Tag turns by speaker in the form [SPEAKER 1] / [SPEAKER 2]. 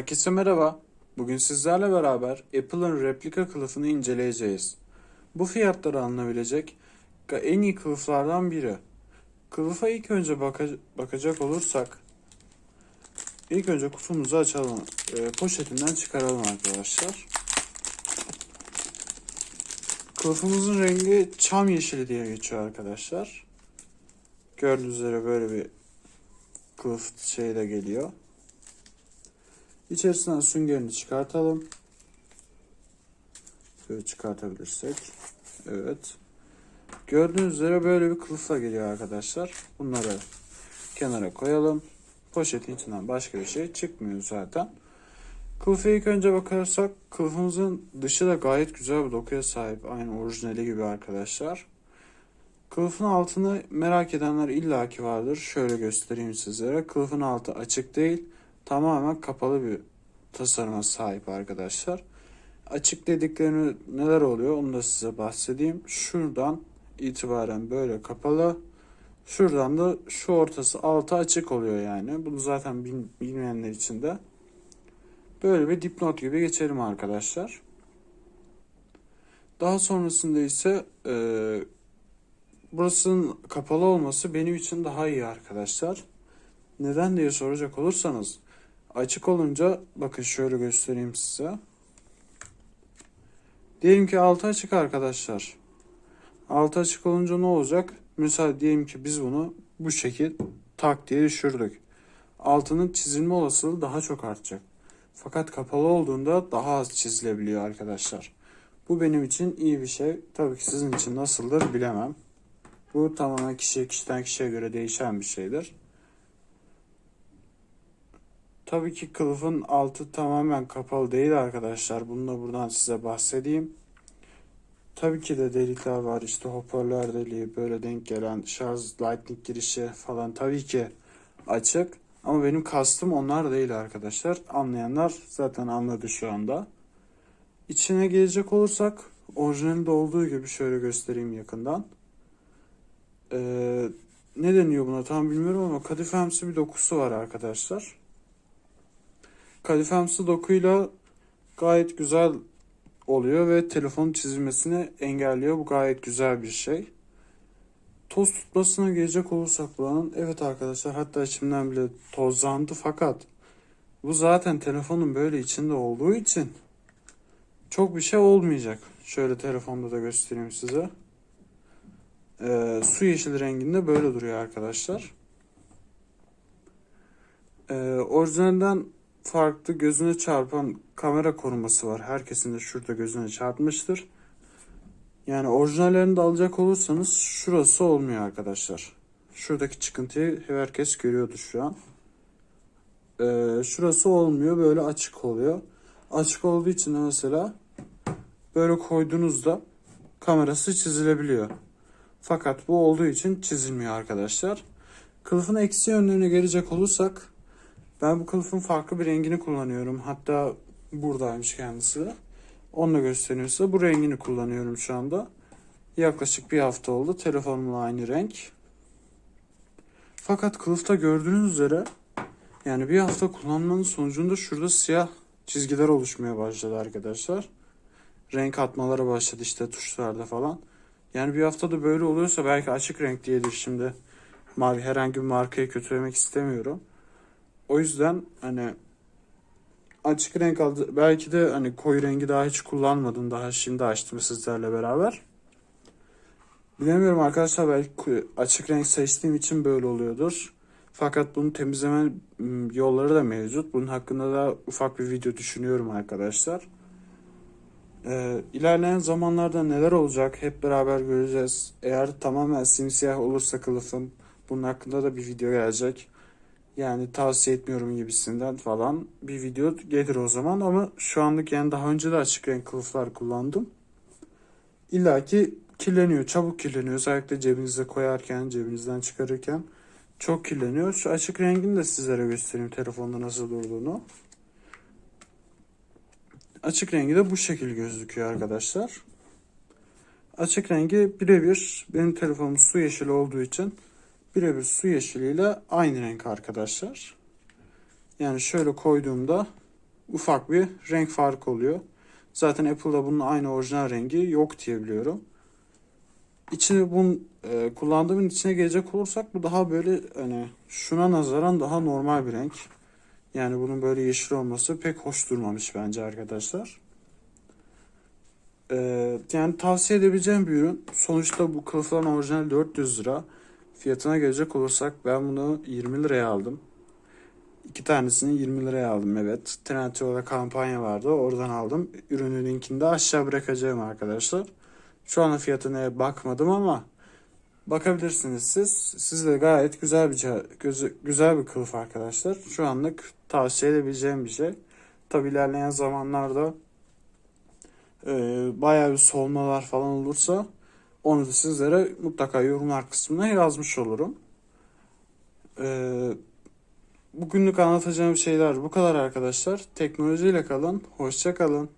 [SPEAKER 1] Herkese merhaba. Bugün sizlerle beraber Apple'ın replika kılıfını inceleyeceğiz. Bu fiyatlara alınabilecek en iyi kılıflardan biri. Kılıfa ilk önce baka- bakacak olursak ilk önce kutumuzu açalım. Ee, poşetinden çıkaralım arkadaşlar. Kılıfımızın rengi çam yeşili diye geçiyor arkadaşlar. Gördüğünüz üzere böyle bir kılıf şey de geliyor. İçerisinden süngerini çıkartalım. Şöyle çıkartabilirsek. Evet. Gördüğünüz üzere böyle bir kılıfla geliyor arkadaşlar. Bunları kenara koyalım. Poşetin içinden başka bir şey çıkmıyor zaten. Kılıfa ilk önce bakarsak kılıfımızın dışı da gayet güzel bir dokuya sahip. Aynı orijinali gibi arkadaşlar. Kılıfın altını merak edenler illaki vardır. Şöyle göstereyim sizlere. Kılıfın altı açık değil. Tamamen kapalı bir tasarıma sahip arkadaşlar. Açık dediklerini neler oluyor onu da size bahsedeyim. Şuradan itibaren böyle kapalı. Şuradan da şu ortası altı açık oluyor yani. Bunu zaten bil- bilmeyenler için de böyle bir dipnot gibi geçelim arkadaşlar. Daha sonrasında ise e, burasının kapalı olması benim için daha iyi arkadaşlar. Neden diye soracak olursanız açık olunca bakın şöyle göstereyim size. Diyelim ki altı açık arkadaşlar. Altı açık olunca ne olacak? Mesela diyelim ki biz bunu bu şekil tak diye düşürdük. Altının çizilme olasılığı daha çok artacak. Fakat kapalı olduğunda daha az çizilebiliyor arkadaşlar. Bu benim için iyi bir şey. Tabii ki sizin için nasıldır bilemem. Bu tamamen kişiye kişiden kişiye göre değişen bir şeydir. Tabii ki kılıfın altı tamamen kapalı değil arkadaşlar. Bunu da buradan size bahsedeyim. Tabii ki de delikler var. İşte hoparlör deliği, böyle denk gelen şarj lightning girişi falan tabii ki açık. Ama benim kastım onlar değil arkadaşlar. Anlayanlar zaten anladı şu anda. İçine gelecek olursak orijinalde olduğu gibi şöyle göstereyim yakından. Ee, ne deniyor buna tam bilmiyorum ama kadifemsi bir dokusu var arkadaşlar. Kadifemsi dokuyla gayet güzel oluyor ve telefonun çizilmesini engelliyor. Bu gayet güzel bir şey. Toz tutmasına gelecek olursak buranın evet arkadaşlar hatta içimden bile tozlandı fakat bu zaten telefonun böyle içinde olduğu için çok bir şey olmayacak. Şöyle telefonda da göstereyim size. Ee, su yeşil renginde böyle duruyor arkadaşlar. Ee, orijinalden farklı gözüne çarpan kamera koruması var. Herkesin de şurada gözüne çarpmıştır. Yani orijinallerini de alacak olursanız şurası olmuyor arkadaşlar. Şuradaki çıkıntıyı herkes görüyordu şu an. Ee, şurası olmuyor. Böyle açık oluyor. Açık olduğu için mesela böyle koyduğunuzda kamerası çizilebiliyor. Fakat bu olduğu için çizilmiyor arkadaşlar. Kılıfın eksi yönlerine gelecek olursak ben bu kılıfın farklı bir rengini kullanıyorum. Hatta buradaymış kendisi. Onu da göstereyim size. Bu rengini kullanıyorum şu anda. Yaklaşık bir hafta oldu. Telefonumla aynı renk. Fakat kılıfta gördüğünüz üzere yani bir hafta kullanmanın sonucunda şurada siyah çizgiler oluşmaya başladı arkadaşlar. Renk atmalara başladı işte tuşlarda falan. Yani bir haftada böyle oluyorsa belki açık renk diyedir şimdi. Mavi herhangi bir markayı kötülemek istemiyorum. O yüzden hani açık renk aldı. Belki de hani koyu rengi daha hiç kullanmadım. Daha şimdi açtım sizlerle beraber. Bilemiyorum arkadaşlar belki açık renk seçtiğim için böyle oluyordur. Fakat bunu temizleme yolları da mevcut. Bunun hakkında da ufak bir video düşünüyorum arkadaşlar. Ee, ilerleyen zamanlarda neler olacak hep beraber göreceğiz. Eğer tamamen simsiyah olursa kılıfım bunun hakkında da bir video gelecek. Yani tavsiye etmiyorum gibisinden falan bir video gelir o zaman ama şu anlık yani daha önce de açık renk kılıflar kullandım. İlla ki kirleniyor, çabuk kirleniyor. Özellikle cebinize koyarken, cebinizden çıkarırken çok kirleniyor. Şu açık rengini de sizlere göstereyim telefonda nasıl durduğunu. Açık rengi de bu şekil gözüküyor arkadaşlar. Açık rengi birebir benim telefonum su yeşili olduğu için birebir su yeşiliyle aynı renk arkadaşlar. Yani şöyle koyduğumda ufak bir renk farkı oluyor. Zaten Apple'da bunun aynı orijinal rengi yok diye biliyorum. İçini bunun e, kullandığımın içine gelecek olursak bu daha böyle hani şuna nazaran daha normal bir renk. Yani bunun böyle yeşil olması pek hoş durmamış bence arkadaşlar. Ee, yani tavsiye edebileceğim bir ürün. Sonuçta bu kılıfların orijinal 400 lira. Fiyatına gelecek olursak ben bunu 20 liraya aldım. İki tanesini 20 liraya aldım evet. Trendyol'da kampanya vardı. Oradan aldım. Ürünün linkini de aşağı bırakacağım arkadaşlar. Şu anda fiyatına bakmadım ama bakabilirsiniz siz. Siz de gayet güzel bir güzel bir kılıf arkadaşlar. Şu anlık tavsiye edebileceğim bir şey. Tabi ilerleyen zamanlarda e, bayağı bir solmalar falan olursa onu da sizlere mutlaka yorumlar kısmına yazmış olurum. E, bugünlük anlatacağım şeyler bu kadar arkadaşlar. Teknolojiyle kalın, hoşça kalın.